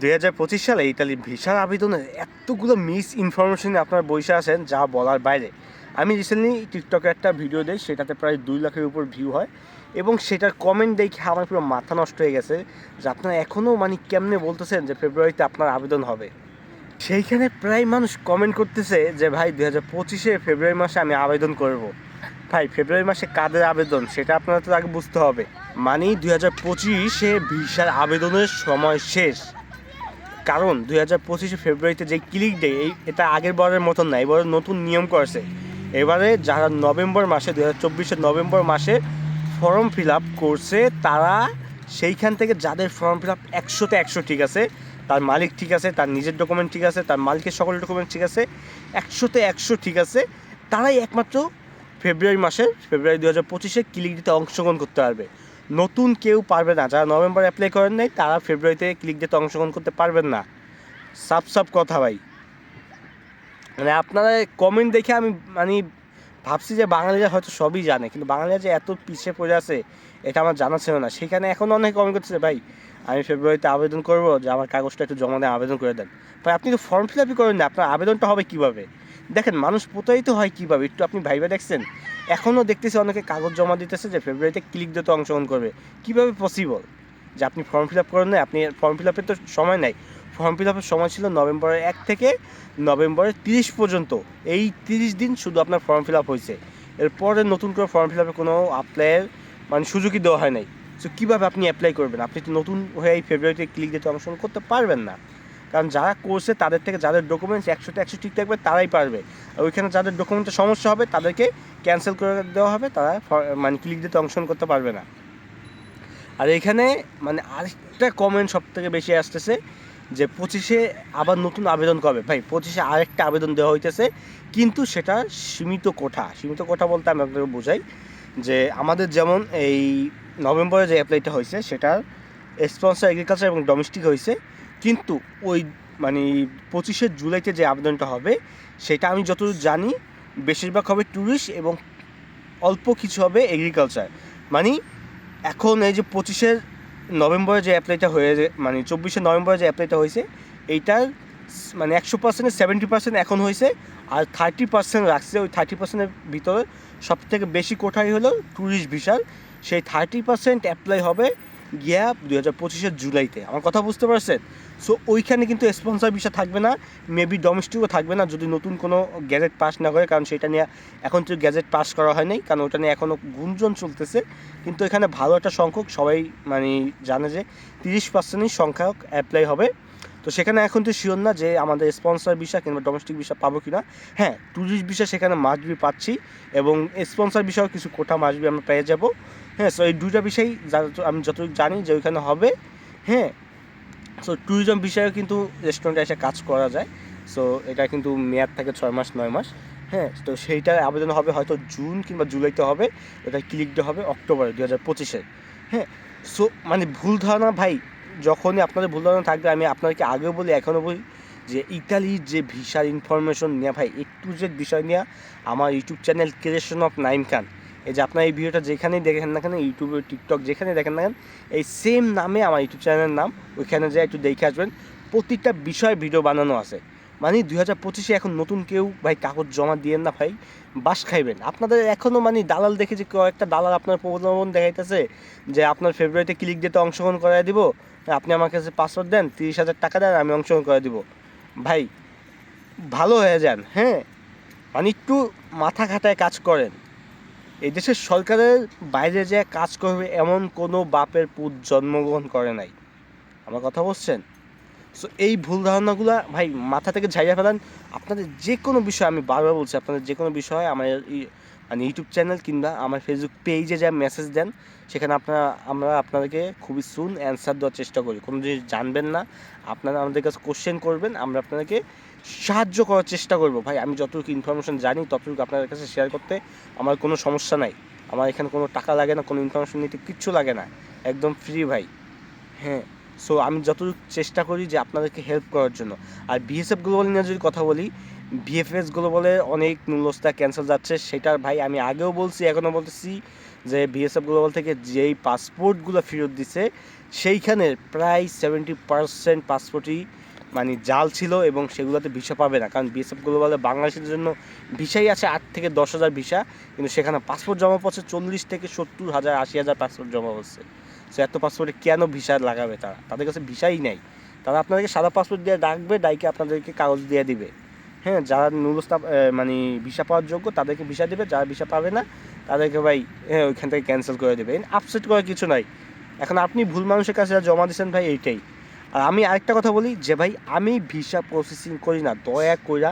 দুই হাজার পঁচিশ সালে ইতালির ভিসার আবেদনের এতগুলো মিস ইনফরমেশন আপনার বসে আছেন যা বলার বাইরে। আমি রিসেন্টলি টিকটকে একটা ভিডিও দিই, সেটাতে প্রায় দুই লাখের উপর ভিউ হয় এবং সেটার কমেন্ট দেখে আমার পুরো মাথা নষ্ট হয়ে গেছে যে আপনারা এখনও মানে কেমনে বলতেছেন যে ফেব্রুয়ারিতে আপনার আবেদন হবে? সেইখানে প্রায় মানুষ কমেন্ট করতেছে যে, ভাই দু হাজার পঁচিশে ফেব্রুয়ারি মাসে আমি আবেদন করব। ভাই, ফেব্রুয়ারি মাসে কাদের আবেদন? সেটা আপনারা তো আগে বুঝতে হবে। মানে দুই হাজার পঁচিশে ভিসার আবেদনের সময় শেষ। কারণ দুই হাজার পঁচিশে ফেব্রুয়ারিতে যে ক্লিক ডে, এই এটা আগের বারের মতন না এবারে নতুন নিয়ম করেছে। এবারে যারা নভেম্বর মাসে দু হাজার চব্বিশের নভেম্বর মাসে ফর্ম ফিল আপ করছে, তারা সেইখান থেকে যাদের ফর্ম ফিল আপ একশোতে একশো ঠিক আছে, তার মালিক ঠিক আছে, তার নিজের ডকুমেন্ট ঠিক আছে, তার মালিকের সকল ডকুমেন্ট ঠিক আছে, একশোতে একশো ঠিক আছে, তারাই একমাত্র ফেব্রুয়ারি মাসের, ফেব্রুয়ারি দু হাজার পঁচিশে ক্লিক দিতে অংশগ্রহণ করতে পারবে। নতুন কেউ পারবে না। যারা নভেম্বর অ্যাপ্লাই করেন নাই, তারা ফেব্রুয়ারিতে ক্লিক দিতে অংশগ্রহণ করতে পারবেন না। সাপ সাপ কথা ভাই। মানে আপনারা কমেন্ট দেখে আমি মানে ভাবছি যে বাঙালিরা হয়তো সবই জানে, কিন্তু বাঙালিরা যে এত পিছিয়ে পড়ে আছে, এটা আমার জানা ছিল না। সেখানে এখন অনেক কমেন্ট করছে ভাই, আমি ফেব্রুয়ারিতে আবেদন করব, যে আমার কাগজটা একটু জমা দিয়ে আবেদন করে দেন। ভাই, আপনি তো ফর্ম ফিল আপই করেন না আপনার আবেদনটা হবে কীভাবে? দেখেন, মানুষ প্রতারিত হয় কীভাবে? একটু আপনি ভাইবে দেখছেন? এখনও দেখতেছি অনেকে কাগজ জমা দিতেছে যে ফেব্রুয়ারিতে ক্লিক দিতে অংশগ্রহণ করবে। কীভাবে পসিবল যে আপনি ফর্ম ফিল আপ করেন না আপনি ফর্ম ফিল আপের তো সময় নাই। ফর্ম ফিল আপের সময় ছিল নভেম্বরের এক থেকে নভেম্বরের তিরিশ পর্যন্ত। এই তিরিশ দিন শুধু আপনার ফর্ম ফিল আপ হয়েছে। এরপরে নতুন করে ফর্ম ফিল আপে কোনো অ্যাপ্লাইয়ের মানে সুযোগই দেওয়া হয় নাই। সো কীভাবে আপনি অ্যাপ্লাই করবেন? আপনি তো নতুন হয়ে এই ফেব্রুয়ারিতে ক্লিক দিতে অংশগ্রহণ করতে পারবেন না। কারণ যারা করছে তাদের থেকে যাদের ডকুমেন্টস একশোতে একশো ঠিক থাকবে তারাই পারবে। ওইখানে যাদের ডকুমেন্টের সমস্যা হবে তাদেরকে ক্যান্সেল করে দেওয়া হবে, তারা মানে ক্লিক দিতে অংশগ্রহণ করতে পারবে না। আর এখানে মানে আরেকটা কমেন্ট সব থেকে বেশি আসতেছে যে পঁচিশে আবার নতুন আবেদন কবে? ভাই, পঁচিশে আরেকটা আবেদন দেওয়া হইতেছে, কিন্তু সেটা সীমিত কোঠা। সীমিত কোঠা বলতে আমি আপনাকে বোঝাই যে আমাদের যেমন এই নভেম্বরে যে অ্যাপ্লাইটা হয়েছে, সেটার স্পন্সার এগ্রিকালচার এবং ডোমেস্টিক হয়েছে কিন্তু ওই মানে পঁচিশে জুলাইতে যে আবেদনটা হবে, সেটা আমি যতদূর জানি বেশিরভাগ হবে ট্যুরিস্ট এবং অল্প কিছু হবে এগ্রিকালচার মানে এখন এই যে পঁচিশের নভেম্বরে যে অ্যাপ্লাইটা হয়ে মানে চব্বিশে নভেম্বরে যে অ্যাপ্লাইটা হয়েছে, এইটার মানে একশো পার্সেন্টের সেভেন্টি পার্সেন্ট এখন হয়েছে আর থার্টি পার্সেন্ট রাখছে। ওই থার্টি পার্সেন্টের ভিতরে সব থেকে বেশি কোঠাই হলো? ট্যুরিস্ট ভিসার সেই থার্টি পার্সেন্ট অ্যাপ্লাই হবে গিয়া দু হাজার পঁচিশের জুলাইতে। আমার কথা বুঝতে পারছেন? সো ওইখানে কিন্তু স্পন্সর ভিসা থাকবে না মেবি ডোমেস্টিকও থাকবে না, যদি নতুন কোনো গ্যাজেট পাস না করে, কারণ সেটা নিয়ে এখন তো গ্যাজেট পাস করা হয় নাই, কারণ ওটা নিয়ে এখনও গুঞ্জন চলতেছে। কিন্তু এখানে ভালো একটা সংখ্যক, সবাই মানে জানে যে তিরিশ পার্সেন্টই সংখ্যক অ্যাপ্লাই হবে। তো সেখানে এখন তো শিওর না যে আমাদের স্পন্সর ভিসা কিংবা ডোমেস্টিক ভিসা পাবো কি না হ্যাঁ ট্যুরিস্ট ভিসা সেখানে মাসবি পাচ্ছি, এবং স্পন্সর বিষয়েও কিছু কোটা মাসবি আমরা পেয়ে যাব। হ্যাঁ সো এই দুইটা বিষয় আমি যতটুকু জানি যে ওইখানে হবে। হ্যাঁ সো ট্যুরিজম বিষয়ে কিন্তু রেস্টুরেন্টে এসে কাজ করা যায়। সো এটা কিন্তু মেয়াদ থাকে ছয় মাস, নয় মাস। হ্যাঁ তো সেইটার আবেদন হবে হয়তো জুন কিংবা জুলাইতে হবে। এটা ক্লিকটা হবে অক্টোবরে দু হাজার পঁচিশে। হ্যাঁ সো মানে ভুল ধারণা ভাই, যখনই আপনাদের ভুল ধারণা থাকবে, আমি আপনাদেরকে আগেও বলি, এখনও বলি যে ইতালির যে ভিসার ইনফরমেশন নেওয়া ভাই একটু যে বিষয় নিয়ে আমার YouTube channel creation of Naim Khan এই যে আপনার এই ভিডিওটা যেখানেই দেখেন না কেন ইউটিউবে টিকটক যেখানে দেখেন না কেন, এই সেম নামে আমার ইউটিউব চ্যানেলের নাম, ওইখানে যে একটু দেখে আসবেন। প্রত্যেকটা বিষয়ে ভিডিও বানানো আছে। মানে দুই হাজার পঁচিশে এখন নতুন কেউ ভাই কাগজ জমা দিয়েন না ভাই, বাস খাইবেন। আপনাদের এখনও মানে দালাল দেখে যে কয়েকটা দালাল আপনার প্রবন্ধন দেখাইতেছে, যে আপনার ফেব্রুয়ারিতে ক্লিক দিতে অংশগ্রহণ করাই দিব, আপনি আমার কাছে পাসওয়ার্ড দেন, তিরিশ হাজার টাকা দেন, আমি অংশগ্রহণ করে দিব। ভাই, ভালো হয়ে যান হ্যাঁ? মানে একটু মাথা খাটায় কাজ করেন। এই দেশের সরকারের বাইরে যে কাজ করবে, এমন কোনো বাপের পুত জন্মগ্রহণ করে নাই। আমার কথা বলছেন সো এই ভুল ধারণাগুলো, ভাই, মাথা থেকে ঝাইয়া ফেলান। আপনাদের যে কোনো বিষয় আমি বারবার বলছি, আপনাদের যে কোনো বিষয় আমার মানে ইউটিউব চ্যানেল কিংবা আমার ফেসবুক পেজে যা মেসেজ দেন, সেখানে আপনারা, আমরা আপনাদেরকে খুবই সুন অ্যান্সার দেওয়ার চেষ্টা করি। কোনো জিনিস জানবেন না, আপনারা আমাদের কাছে কোশ্চেন করবেন, আমরা আপনাদেরকে সাহায্য করার চেষ্টা করব। ভাই, আমি যতটুকু ইনফরমেশন জানি, ততটুকু আপনাদের কাছে শেয়ার করতে আমার কোনো সমস্যা নাই। আমার এখানে কোনো টাকা লাগে না, কোনো ইনফরমেশন নিতে কিচ্ছু লাগে না। একদম ফ্রি ভাই। হ্যাঁ। সো আমি যতটুকু চেষ্টা করি যে আপনাদেরকে হেল্প করার জন্য। আর বিএসএফ গ্লোবাল নিয়ে যদি কথা বলি বিএফএস গ্লোবালে অনেক মূল্যস্তা ক্যান্সেল যাচ্ছে। সেটার ভাই আমি আগেও বলছি, এখনও বলতেছি যে বিএসএফ গ্লোবাল থেকে যেই পাসপোর্টগুলো ফেরত দিছে, সেইখানের প্রায় সেভেন্টি পার্সেন্ট পাসপোর্টই মানে জাল ছিল এবং সেগুলোতে ভিসা পাবে না। কারণ বিএসএফ গ্লোবালে বাংলাদেশের জন্য ভিসাই আছে আট থেকে দশ হাজার ভিসা কিন্তু সেখানে পাসপোর্ট জমা পড়ছে চল্লিশ থেকে সত্তর হাজার, আশি হাজার পাসপোর্ট জমা পড়ছে সো এত পাসপোর্টে কেন ভিসা লাগাবে তারা? তাদের কাছে ভিসাই নাই। তারা আপনাদেরকে সাদা পাসপোর্ট দিয়ে ডাকবে ডাইকে আপনাদেরকে কাগজ দিয়ে দিবে। হ্যাঁ যারা নুরস্তা মানে ভিসা পাওয়ার যোগ্য, তাদেরকে ভিসা দেবে। যারা ভিসা পাবে না, তাদেরকে ভাই হ্যাঁ ওইখান থেকে ক্যান্সেল করে দেবে। আপসেট করার কিছু নাই। এখন আপনি ভুল মানুষের কাছে জমা দিয়েছেন ভাই, এইটাই। আর আমি আরেকটা কথা বলি, যে ভাই, আমি ভিসা প্রসেসিং করি না। দয়া কইরা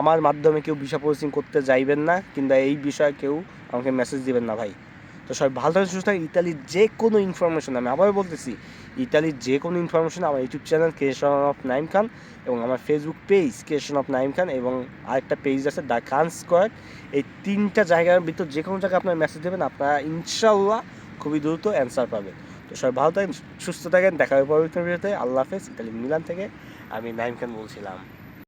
আমার মাধ্যমে কেউ ভিসা প্রসেসিং করতে যাইবেন না, কিংবা এই বিষয়ে কেউ আমাকে মেসেজ দিবেন না ভাই। তো সবাই ভালো থাকেন সুস্থ থাকেন ইতালির যে কোনো ইনফরমেশন আমি আবার বলতেছি, ইতালির যে কোনো ইনফরমেশন আমার YouTube channel creation of Naim Khan এবং আমার Facebook page creation of Naim Khan এবং আরেকটা পেজ আছে দ্য খান স্কোয়ার এই তিনটা জায়গার ভিতর যে কোনো জায়গায় আপনার মেসেজ দেবেন, আপনারা ইনশাল্লাহ খুবই দ্রুত অ্যান্সার পাবেন। তো সবাই ভালো থাকেন সুস্থ থাকেন দেখা হবে পরবর্তী ভিডিওতে। আল্লাহ হাফেজ ইতালি মিলান থেকে আমি নাইম খান বলছিলাম।